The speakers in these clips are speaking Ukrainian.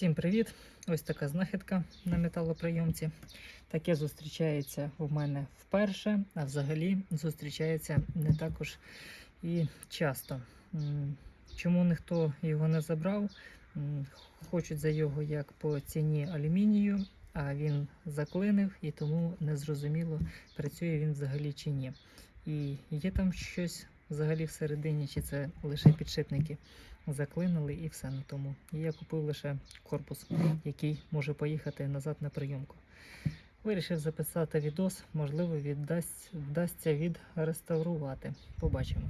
Всім привіт! Ось така знахідка на металоприйомці. Таке зустрічається у мене вперше, а взагалі зустрічається не також і часто. Чому ніхто його не забрав? Хочуть за його як по ціні алюмінію, а він заклинив і тому незрозуміло, працює він взагалі чи ні. І є там щось взагалі всередині, чи це лише підшипники заклинили і все на тому. І я купив лише корпус, який може поїхати назад на прийомку. Вирішив записати відос, можливо, віддасть, вдасться відреставрувати. Побачимо.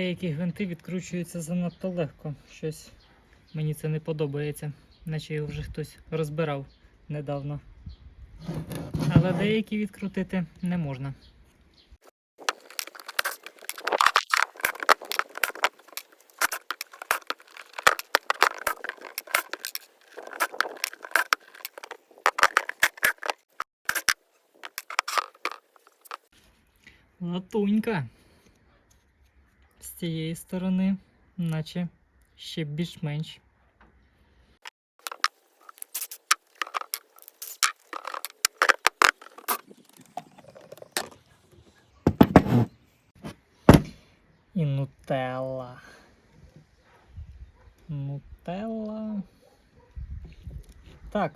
Деякі гвинти відкручуються занадто легко. Щось Мені це не подобається, наче його вже хтось розбирав недавно. Але деякі відкрутити не можна. Латунька. Цієї сторони, наче ще більш-менш. І нутелла. Нутелла. Так.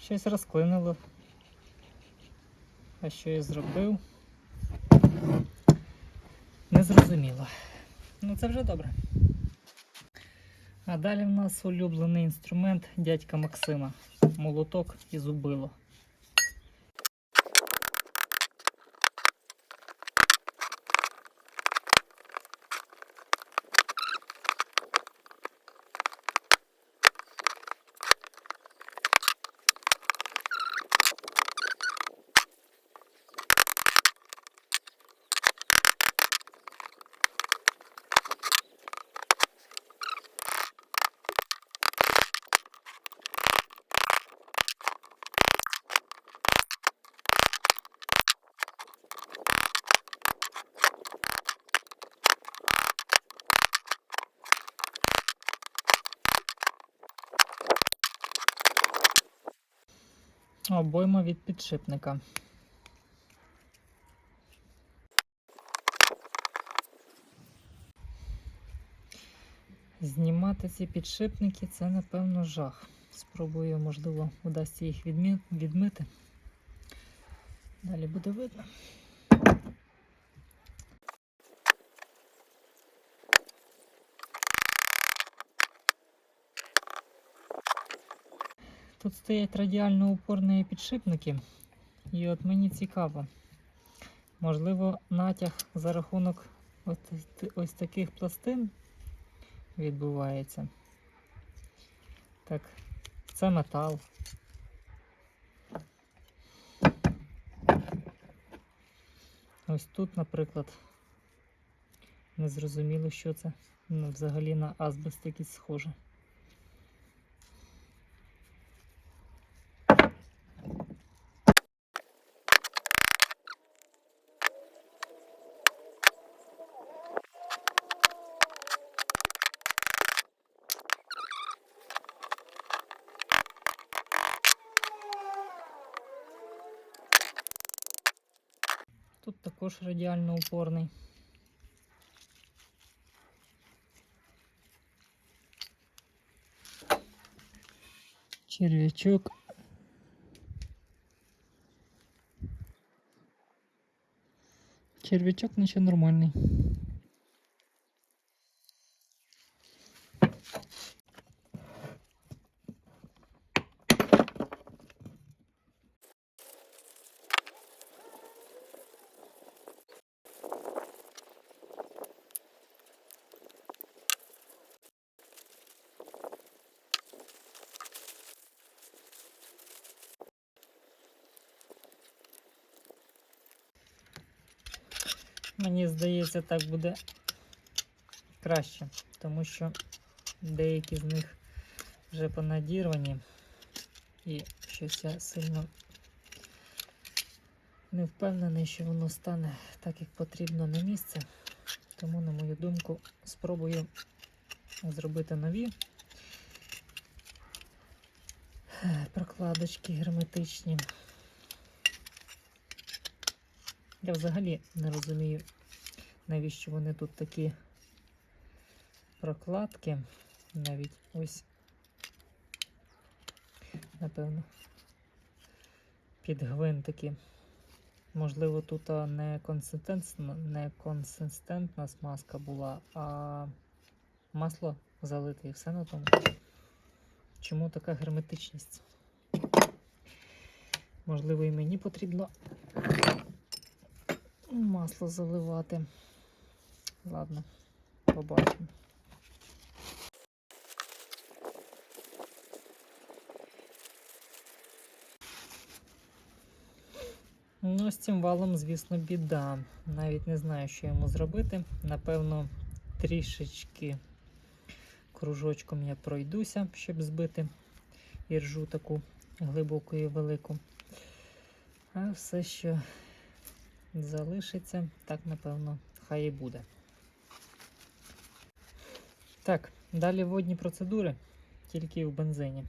Щось розклинило. А що я зробив? Незрозуміло. Ну це вже добре. А далі в нас улюблений інструмент дядька Максима. Молоток і зубило. Обойма від підшипника. Знімати ці підшипники це, напевно, жах. Спробую, можливо, вдасться їх відмити. Далі буде видно. Тут стоять радіально упорні підшипники, і от мені цікаво, можливо, натяг за рахунок ось таких пластин відбувається. Так, це метал. Ось тут, наприклад, не зрозуміло, що це. Ну, взагалі на азбест якийсь схоже. Тут також радіально упорний. Черв'ячок. Черв'ячок наче нормальний. Мені здається, так буде краще, тому що деякі з них вже понадірвані. І щось я сильно не впевнений, що воно стане так, як потрібно на місце. Тому, на мою думку, спробую зробити нові прокладочки герметичні. Я взагалі не розумію, навіщо вони тут такі прокладки. Навіть ось, напевно, під гвинтики. Можливо, тут не консистентна, не консистентна смазка була, а масло залите і все на тому. Чому така герметичність? Можливо, і мені потрібно масло заливати. Ладно, побачимо. Ну, з цим валом, звісно, біда. Навіть не знаю, що йому зробити. Напевно, трішечки кружочком я пройдуся, щоб збити іржу таку глибоку і велику. А все, що залишиться, так, напевно, хай і буде. Так, далі водні процедури, тільки в бензині.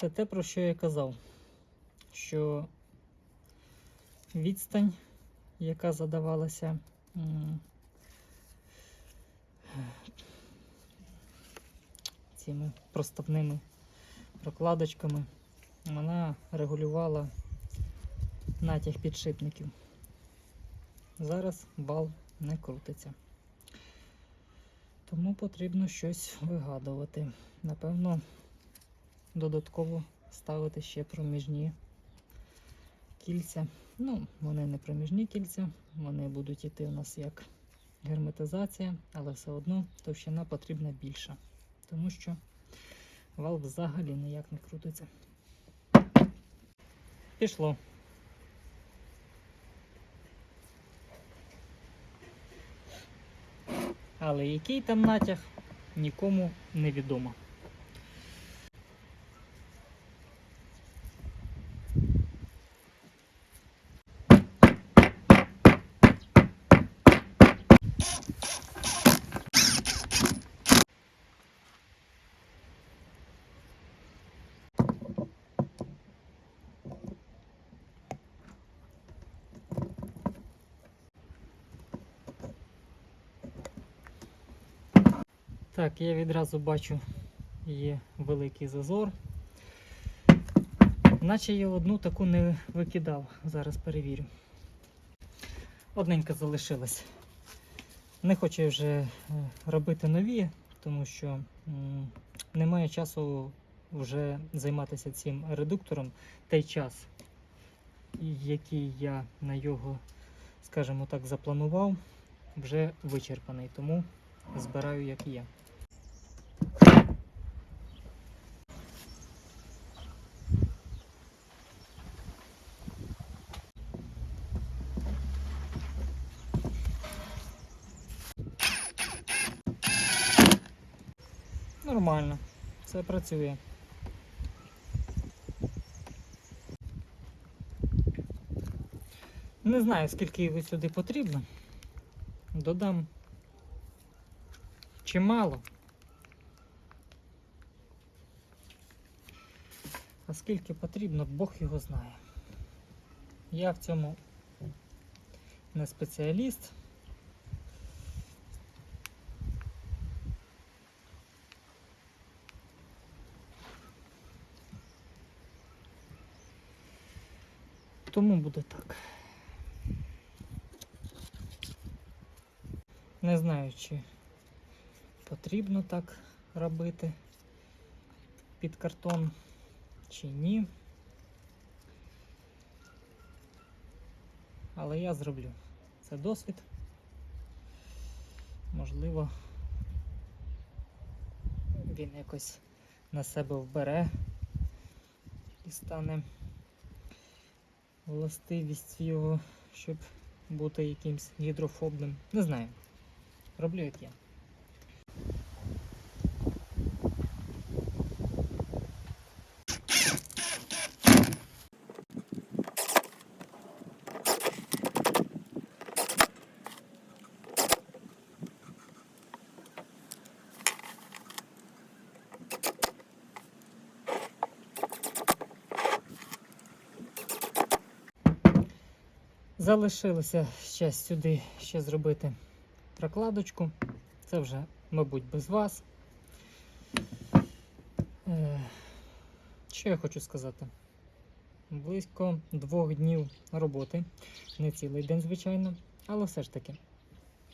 Це те, про що я казав, що відстань, яка задавалася цими проставними прокладочками, вона регулювала натяг підшипників. Зараз вал не крутиться. Тому потрібно щось вигадувати. Напевно, додатково ставити ще проміжні кільця. Ну, вони не проміжні кільця, вони будуть йти у нас як герметизація, але все одно товщина потрібна більша, тому що вал взагалі ніяк не крутиться. Пішло. Але який там натяг, нікому не відомо. Так, я відразу бачу, є великий зазор. Наче я одну таку не викидав. Зараз перевірю. Одненька залишилась. Не хочу вже е, робити нові, тому що немає часу вже займатися цим редуктором. Той час, який я на його, скажімо так, запланував, вже вичерпаний, тому збираю як є. Нормально, все працює. Не знаю, скільки його сюди потрібно. Додам чимало. А скільки потрібно, Бог його знає. Я в цьому не спеціаліст. Тому буде так. Не знаю, чи потрібно так робити під картон чи ні. Але я зроблю. Це досвід. Можливо, він якось на себе вбере і стане властивість його, щоб бути якимсь гідрофобним. Не знаю. Роблю як я. Залишилося ще сюди ще зробити прокладочку. Це вже, мабуть, без вас. Е, Що я хочу сказати? Близько двох днів роботи. Не цілий день, звичайно, але все ж таки.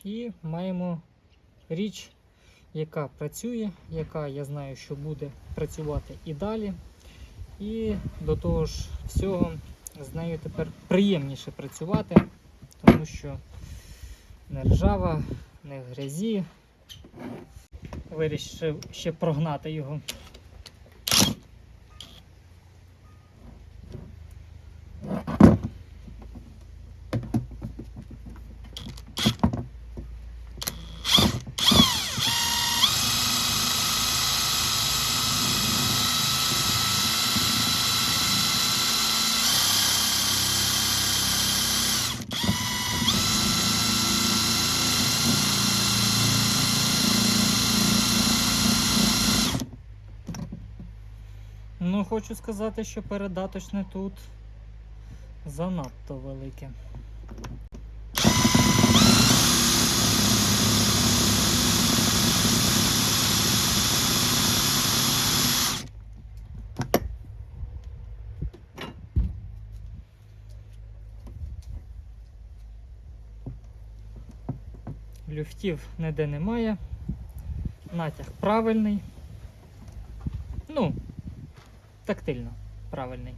І маємо річ, яка працює, яка я знаю, що буде працювати і далі. І до того ж всього з нею тепер приємніше працювати, тому що не ржава, не в грязі. Вирішив ще прогнати його. Хочу сказати, що передаточне тут занадто велике. Люфтів ніде немає. Натяг правильний. Тактильно правильний.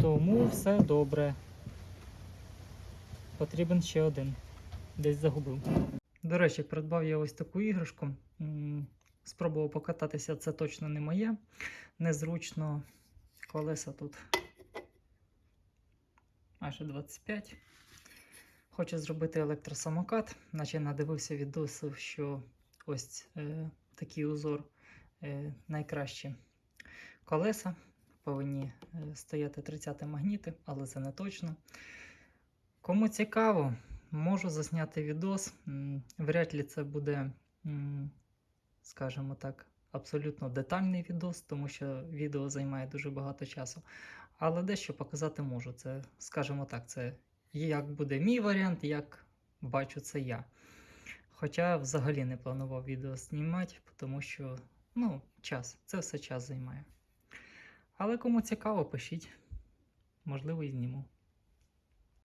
Тому все добре. Потрібен ще один. Десь загубив. До речі, придбав я ось таку іграшку. Спробував покататися, це точно не моє. Незручно. Колеса тут аж 25. Хочу зробити електросамокат, наче надивився відосів, що ось е, такий узор е, найкращі колеса. Повинні е, стояти 30 магніти, але це не точно. Кому цікаво, можу засняти відос. Вряд ли це буде, скажімо так, абсолютно детальний відос, тому що відео займає дуже багато часу. Але дещо показати можу. Це, скажімо так, це як буде мій варіант, як бачу це я. Хоча взагалі не планував відео знімати, тому що ну, час, це все час займає. Але кому цікаво, пишіть, можливо, і зніму.